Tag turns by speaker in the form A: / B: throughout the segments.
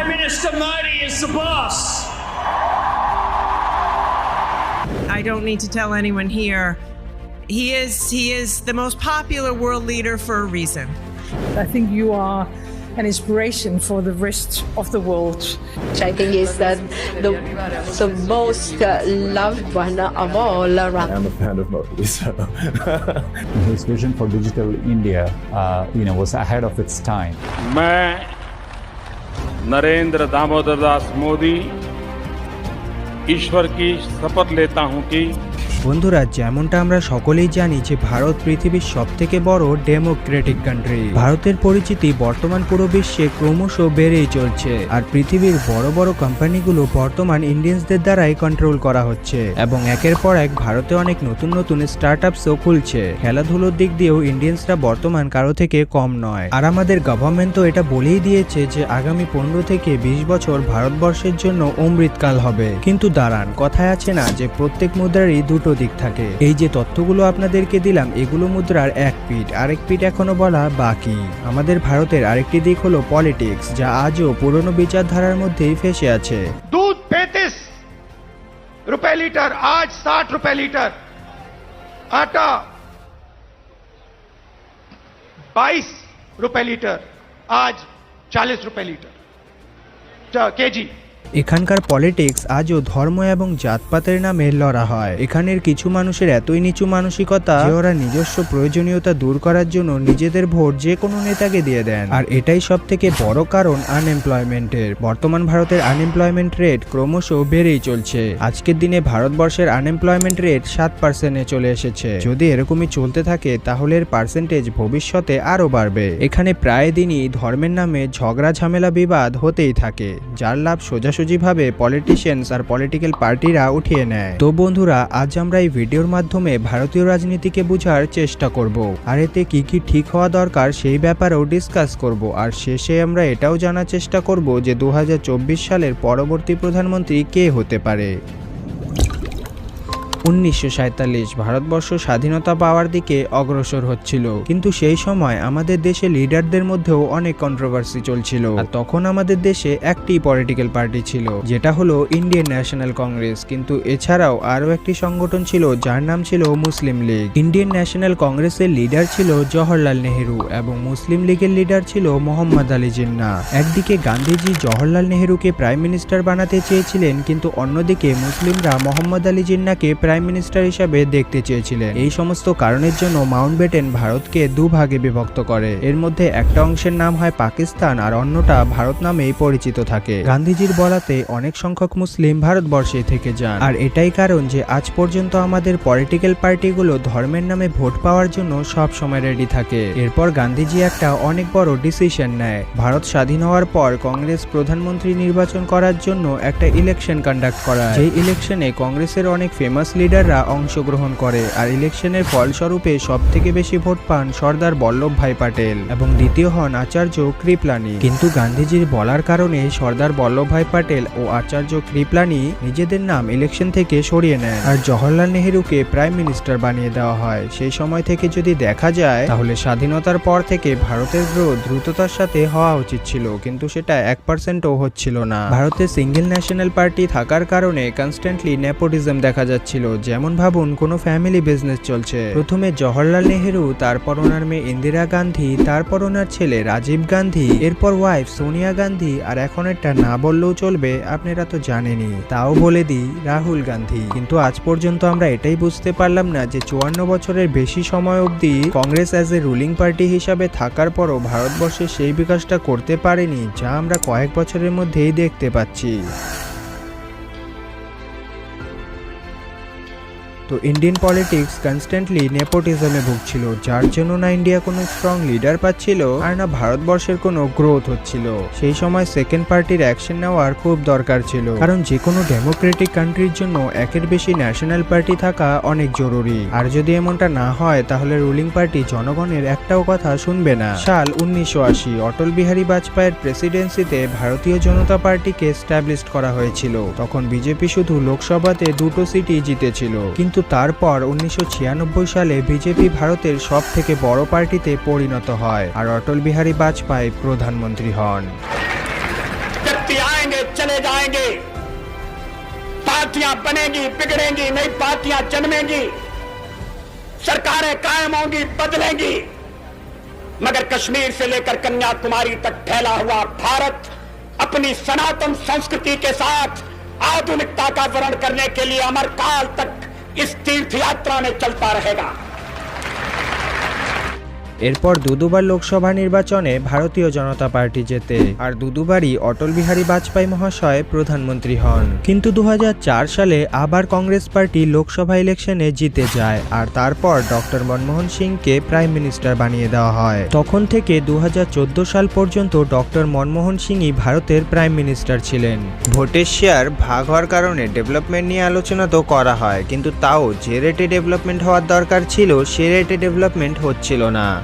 A: Prime Minister Modi is the boss.
B: I don't need to tell anyone here. He is he is the most popular world leader for a reason.
C: I think you are an inspiration for the rest of the world.
D: which I think is uh, the, the most uh, loved one of all around.
E: I'm a fan of Modi, so
F: His vision for digital India, uh, you know, was ahead of its time.
G: मैं नरेंद्र दामोदर दास मोदी ईश्वर की शपथ लेता हूँ कि
H: বন্ধুরা, যেমনটা আমরা সকলেই জানি যে ভারত পৃথিবীর সব থেকে বড় ডেমোক্রেটিক কান্ট্রি ভারতের পরিচিতি বর্তমান পুরো বিশ্বে ক্রমশ বেড়েই চলছে আর পৃথিবীর বড় বড় কোম্পানিগুলো বর্তমান ইন্ডিয়ানসদের দ্বারাই কন্ট্রোল করা হচ্ছে এবং একের পর এক ভারতে অনেক নতুন নতুন স্টার্ট আপসও খুলছে। খেলাধুলোর দিক দিয়েও ইন্ডিয়ানসরা বর্তমান কারও থেকে কম নয়। আর আমাদের গভর্নমেন্ট তো এটা বলেই দিয়েছে যে আগামী পনেরো থেকে বিশ বছর ভারতবর্ষের জন্য অমৃতকাল হবে। কিন্তু দাঁড়ান, কথায় আছে না যে প্রত্যেক মুদ্রারই দুটো দিক থাকে এই যে তথ্যগুলো আপনাদেরকে দিলাম এগুলো মুদ্রার এক পিঠ আরেক পিঠ এখনো বলা বাকি আমাদের ভারতের আরেকটি দিক হলো পলিটিক্স যা আজও পুরনো বিচারধারার মধ্যেই ফেসে আছে
I: दूध पैंतीस रुपए लीटर आज साठ रुपए लीटर आटा बाईस रुपए लीटर आज चालीस रुपए लीटर के जी
H: এখানকার পলিটিক্স আজও ধর্ম এবং জাতপাতের নামে লড়া হয়। এখানের কিছু মানুষের এতই নিচু মানসিকতা যে ওরা নিজস্ব প্রয়োজনীয়তা দূর করার জন্য নিজেদের ভোট যে কোনো নেতাকে দিয়ে দেন। আর এটাই সব থেকে বড় কারণ আনএমপ্লয়মেন্টের বর্তমান ভারতের আনএমপ্লয়মেন্ট রেট ক্রমশ বেড়েই চলছে। আজকের দিনে ভারতবর্ষের আনএমপ্লয়মেন্ট রেট সাত পার্সেন্টে চলে এসেছে। যদি এরকমই চলতে থাকে, তাহলে এর পার্সেন্টেজ ভবিষ্যতে আরও বাড়বে। এখানে প্রায় দিনই ধর্মের নামে ঝগড়া ঝামেলা বিবাদ হতেই থাকে, যার লাভ সোজাসুজিভাবে পলিটিশিয়ানস আর পলিটিক্যাল পার্টিরা উঠিয়ে নেয়। তো বন্ধুরা, আজ আমরা এই ভিডিওর মাধ্যমে ভারতীয় রাজনীতিকে বোঝার চেষ্টা করব। আর এতে কি কি ঠিক হওয়া দরকার সেই ব্যাপারেও ডিসকাস করব। আর শেষে আমরা এটাও জানার চেষ্টা করব যে দু হাজার চব্বিশ সালের পরবর্তী প্রধানমন্ত্রী কে হতে পারে। উনিশশো ভারতবর্ষ স্বাধীনতা পাওয়ার দিকে অগ্রসর হচ্ছিল। কিন্তু সেই সময় আমাদের দেশে লিডারদের মধ্যেও অনেক কন্ট্রোভার্সি চলছিল। আর তখন আমাদের দেশে একটি পলিটিক্যাল পার্টি ছিল, যেটা হলো ইন্ডিয়ান ন্যাশনাল কংগ্রেস কিন্তু এছাড়াও আরও একটি সংগঠন ছিল, যার নাম ছিল মুসলিম লীগ ইন্ডিয়ান ন্যাশনাল কংগ্রেসের লিডার ছিল জওহরলাল নেহেরু এবং মুসলিম লীগের লিডার ছিল মোহাম্মদ আলী জিন্না একদিকে গান্ধীজি জওহরলাল নেহেরুকে প্রাইম মিনিস্টার বানাতে চেয়েছিলেন, কিন্তু অন্যদিকে মুসলিমরা মোহাম্মদ আলী জিন্নাকে প্রাইম মিনিস্টার হিসাবে দেখতে চেয়েছিলেন। এই সমস্ত কারণের জন্য মাউন্টব্যাটেন ভারতকে দুভাগে বিভক্ত করে। এর মধ্যে একটা অংশের নাম হয় পাকিস্তান আর অন্যটা ভারত নামেই পরিচিত থাকে। গান্ধীজির বলাতে অনেক সংখ্যক মুসলিম ভারতবর্ষে থেকে যান। আর এটাই কারণ যে আজ পর্যন্ত আমাদের পলিটিক্যাল পার্টিগুলো ধর্মের নামে ভোট পাওয়ার জন্য সব সময় রেডি থাকে। এরপর গান্ধীজি একটা অনেক বড় ডিসিশন নেয়। ভারত স্বাধীন হওয়ার পর কংগ্রেস প্রধানমন্ত্রী নির্বাচন করার জন্য একটা ইলেকশন কন্ডাক্ট করা যে ইলেকশনে কংগ্রেসের অনেক ফেমাস লিডাররা অংশগ্রহণ করে আর ইলেকশনের ফলস্বরূপে সব থেকে বেশি ভোট পান সর্দার বল্লভভাই পাটেল এবং দ্বিতীয় হন আচার্য কৃপলানি। কিন্তু গান্ধীজির বলার কারণে সর্দার বল্লভভাই পাটেল ও আচার্য কৃপলানি নিজেদের নাম ইলেকশন থেকে সরিয়ে নেয় আর জওহরলাল নেহেরুকে প্রাইম মিনিস্টার বানিয়ে দেওয়া হয়। সেই সময় থেকে যদি দেখা যায়, তাহলে স্বাধীনতার পর থেকে ভারতের গ্রোথ দ্রুততার সাথে হওয়া উচিত ছিল, কিন্তু সেটা এক পার্সেন্টও হচ্ছিল না। ভারতে সিঙ্গেল ন্যাশনাল পার্টি থাকার কারণে কনস্ট্যান্টলি নেপোটিজম দেখা যাচ্ছিল। যেমন ভাবুন, কোনো ফ্যামিলি বিজনেস চলছে। প্রথমে জওহরলাল নেহেরু, তারপর ওনার মেয়ে ইন্দিরা গান্ধী, তারপর ওনার ছেলে রাজীব গান্ধী, এরপর ওয়াইফ সোনিয়া গান্ধী, আর এখন একটা না বললেও চলবে, আপনারা তো জানেনই। তাও বলে দিই, রাহুল গান্ধী। কিন্তু আজ পর্যন্ত আমরা এটাই বুঝতে পারলাম না যে চুয়ান্ন বছরের বেশি সময় অবধি Congress as a ruling party হিসাবে থাকার পরও ভারতবর্ষে সেই বিকাশটা করতে পারেনি, যা আমরা কয়েক বছরের মধ্যেই দেখতে পাচ্ছি। তো ইন্ডিয়ান পলিটিক্স কনস্ট্যান্টলি নেপোটিজমে ভুগছিল, যার জন্য না ইন্ডিয়া কোনো স্ট্রং লিডার পাচ্ছিল আর না ভারতবর্ষের কোনো গ্রোথ হচ্ছিল। সেই সময় সেকেন্ড পার্টির অ্যাকশন নেওয়ার খুব দরকার ছিল, কারণ যে কোনো ডেমোক্রেটিক কান্ট্রির জন্য একের বেশি ন্যাশনাল পার্টি থাকা অনেক জরুরি। আর যদি এমনটা না হয়, তাহলে রুলিং পার্টি জনগণের একটাও কথা শুনবে না। সাল উনিশশো আশি, অটল বিহারী বাজপেয়ীর প্রেসিডেন্সিতে ভারতীয় জনতা পার্টিকে স্ট্যাবলিশ করা হয়েছিল। তখন বিজেপি শুধু লোকসভাতে দুটো সিটই জিতেছিল। কিন্তু তারপর উনিশশো সালে বিজেপি ভারতের সব থেকে বড় পার্টিতে পরিণত হয় আর অটল বিহারী বাজপেয়ী প্রধানমন্ত্রী হন
A: पार्टी आएंगे चले जाएंगे पार्टियां बनेंगी बिगड़ेंगी नई पार्टियां जन्मेंगी सरकारें कायम होंगी बदलेंगी मगर कश्मीर से लेकर कन्याकुमारी तक फैला हुआ भारत अपनी सनातन संस्कृति के साथ आधुनिकता का वर्ण करने के लिए अमरकाल तक इस तीर्थ यात्रा में चलता रहेगा।
H: এরপর দুদুবার লোকসভা নির্বাচনে ভারতীয় জনতা পার্টি জেতে। আর দুদুবারই অটল বিহারী বাজপেয়ী মহাশয় প্রধানমন্ত্রী হন। কিন্তু দু হাজার চার সালে আবার কংগ্রেস পার্টি লোকসভা ইলেকশনে জিতে যায়। আর তারপর ডক্টর মনমোহন সিংকে প্রাইম মিনিস্টার বানিয়ে দেওয়া হয়। তখন থেকে দু হাজার চোদ্দ সাল পর্যন্ত ডক্টর মনমোহন সিংই ভারতের প্রাইম মিনিস্টার ছিলেন। ভোটের শেয়ার ভাগ হওয়ার কারণে ডেভেলপমেন্ট নিয়ে আলোচনা তো করা হয়। কিন্তু তাও যে রেটে ডেভেলপমেন্ট হওয়ার দরকার ছিল, সে রেটে ডেভেলপমেন্ট হচ্ছিল না।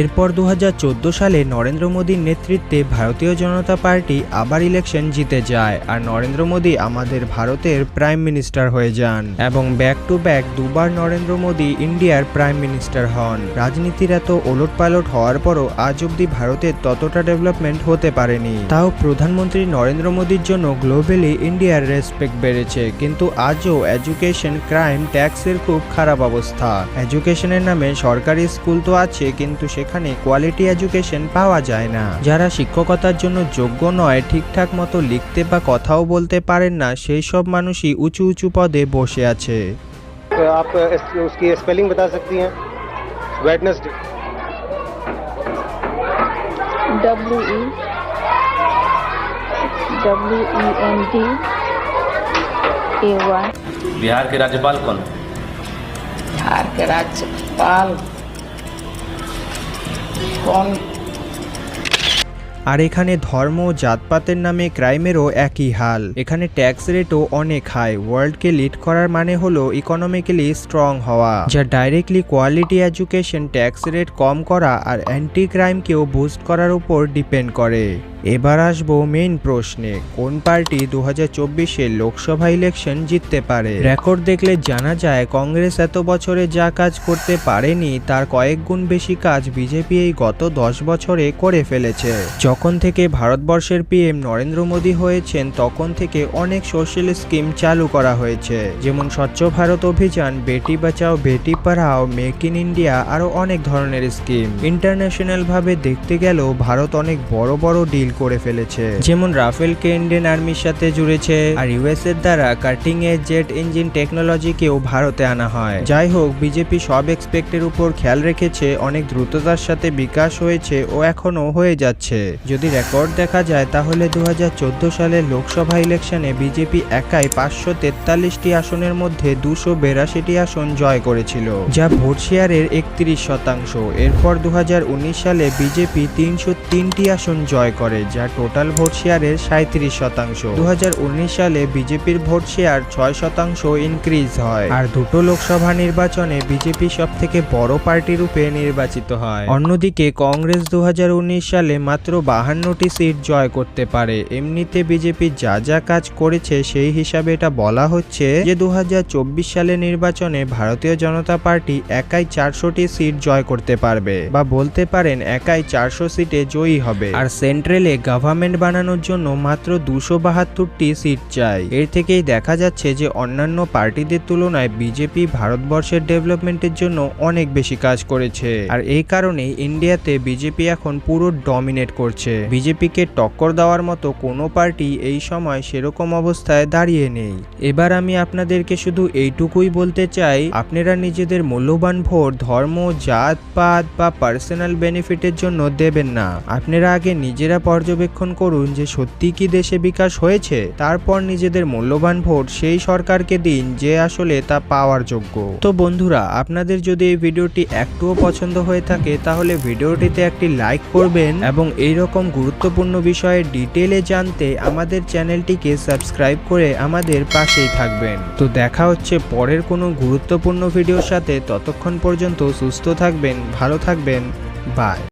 H: এরপর দু হাজার চোদ্দ সালে নরেন্দ্র মোদীর নেতৃত্বে ভারতীয় জনতা পার্টি আবার ইলেকশন জিতে যায় আর নরেন্দ্র মোদী আমাদের ভারতের প্রাইম মিনিস্টার হয়ে যান। এবং ব্যাক টু ব্যাক দুবার নরেন্দ্র মোদী ইন্ডিয়ার প্রাইম মিনিস্টার হন। রাজনীতির এত ওলটপালট হওয়ার পরও আজ অবধি ভারতের ততটা ডেভেলপমেন্ট হতে পারেনি। তাও প্রধানমন্ত্রী নরেন্দ্র মোদীর জন্য গ্লোবালি ইন্ডিয়ার রেসপেক্ট বেড়েছে। কিন্তু আজও এডুকেশন ক্রাইম ট্যাক্সের খুব খারাপ অবস্থা। এডুকেশনের নামে সরকারি স্কুল তো আছে, কিন্তু সেখানে কোয়ালিটি এডুকেশন পাওয়া যায় না যারা শিক্ষকতার জন্য যোগ্য নয় ঠিকঠাক মতো লিখতে বা কথাও বলতে পারেন না সেই সব মানুষই উঁচু উঁচু পদে বসে আছে
E: तो आप इस- उसकी स्पेलिंग बता सकती हैं Wednesday
J: W E W E N D A Y
K: Bihar के राज्यपाल कौन
J: बिहार के राज्यपाल कौन
H: আর এখানে ধর্ম জাতপাতের নামে ক্রাইমেরও একই হাল। এখানে ট্যাক্স রেটও অনেক হাই ওয়ার্ল্ডকে লিড করার মানে হলো ইকোনমিক্যালি স্ট্রং হওয়া। যা directly quality education tax rate কম করা আর অ্যান্টি ক্রাইমকেও বুস্ট করার উপর ডিপেন্ড করে। এবার আসব মেইন প্রশ্নে, কোন পার্টি দু হাজার লোকসভা ইলেকশন জিততে পারে? রেকর্ড দেখলে জানা যায়, কংগ্রেস এত বছরে যা কাজ করতে পারেনি, তার কয়েক গুণ বেশি কাজ বিজেপি এই গত দশ বছরে করে ফেলেছে। যখন থেকে ভারতবর্ষের পিএম নরেন্দ্র মোদী হয়েছেন, তখন থেকে অনেক সোশ্যাল স্কিম চালু করা হয়েছে। যেমন স্বচ্ছ ভারত অভিযান, Beti Bachao, Beti Padhao make in India আরও অনেক ধরনের স্কিম ইন্টারন্যাশনাল ভাবে দেখতে গেলেও ভারত অনেক বড় বড় ডিল করে ফেলেছে। যেমন রাফেলকে ইন্ডিয়ান আর্মির সাথে জুড়েছে, আর ইউএস এর দ্বারা কাটিং এজ জেট ইঞ্জিন টেকনোলজিকেও ভারতে আনা হয়। যাই হোক, বিজেপি সব এক্সপেক্টের উপর খেয়াল রেখেছে, অনেক দ্রুততার সাথে বিকাশ হয়েছে ও এখনও হয়ে যাচ্ছে। যদি রেকর্ড দেখা যায়, তাহলে দু হাজার চোদ্দ সালের লোকসভা ইলেকশনে বিজেপি একাই পাঁচশো তেতাল্লিশটি আসনের মধ্যে দুশো বেরাশিটি আসন জয় করেছিল, যা ভোট শেয়ারের একত্রিশ শতাংশ। এরপর দু হাজার উনিশ সালে বিজেপি তিনশো তিনটি আসন জয় করে। যা টোটাল ভোট শেয়ারের সাঁত্রিশ শতাংশ। দু হাজার উনিশ সালে বিজেপির ভোট শেয়ার ছয় শতাংশ ইনক্রিজ হয়। আর দুটো লোকসভা নির্বাচনে বিজেপি সব থেকে বড় পার্টি রূপে নির্বাচিত হয়। অন্যদিকে কংগ্রেস দুহাজার উনিশ সালে মাত্র বাহান্নটি সিট জয় করতে পারে। এমনিতে বিজেপি যা যা কাজ করেছে সেই হিসাবে এটা বলা হচ্ছে যে দু সালে নির্বাচনে ভারতীয় জনতা পার্টি একাই চারশোটি সিট জয় করতে পারবে বা বলতে পারেন একাই চারশো সিটে জয়ী হবে। আর সেন্ট্রালে গভর্নমেন্ট বানানোর জন্য মাত্র দুশো বাহাত্তরটি সিট চাই। এর থেকেই দেখা যাচ্ছে যে অন্যান্য পার্টিদের তুলনায় বিজেপি ভারতবর্ষের ডেভেলপমেন্টের জন্য অনেক বেশি কাজ করেছে। আর এই কারণেই ইন্ডিয়াতে বিজেপি এখন পুরো ডমিনেট করছে। বিজেপিকে টক্কর দেওয়ার মতো কোনো পার্টি এই সময় সেরকম অবস্থায় দাঁড়িয়ে নেই। এবার আমি আপনাদেরকে শুধু এইটুকুই বলতে চাই, আপনারা নিজেদের মূল্যবান ভোট, ধর্ম, জাত, পাত বা পার্সোনাল বেনিফিটের জন্য দেবেন না। আপনারা আগে নিজেরা পর্যবেক্ষণ করুন যে সত্যি কি দেশে বিকাশ হয়েছে, তারপর নিজেদের মূল্যবান ভোট সেই সরকারকে দিন যে আসলে তা পাওয়ার যোগ্য। তো বন্ধুরা, আপনাদের যদি এই ভিডিওটি একটুও পছন্দ হয়ে থাকে, তাহলে ভিডিওটিতে একটি লাইক করবেন এবং এই রকম গুরুত্বপূর্ণ বিষয়ে ডিটেলে জানতে আমাদের চ্যানেলটিকে সাবস্ক্রাইব করে আমাদের পাশেই থাকবেন। তো দেখা হচ্ছে পরের কোনো গুরুত্বপূর্ণ ভিডিওর সাথে। ততক্ষণ পর্যন্ত সুস্থ থাকবেন, ভালো থাকবেন, বাই।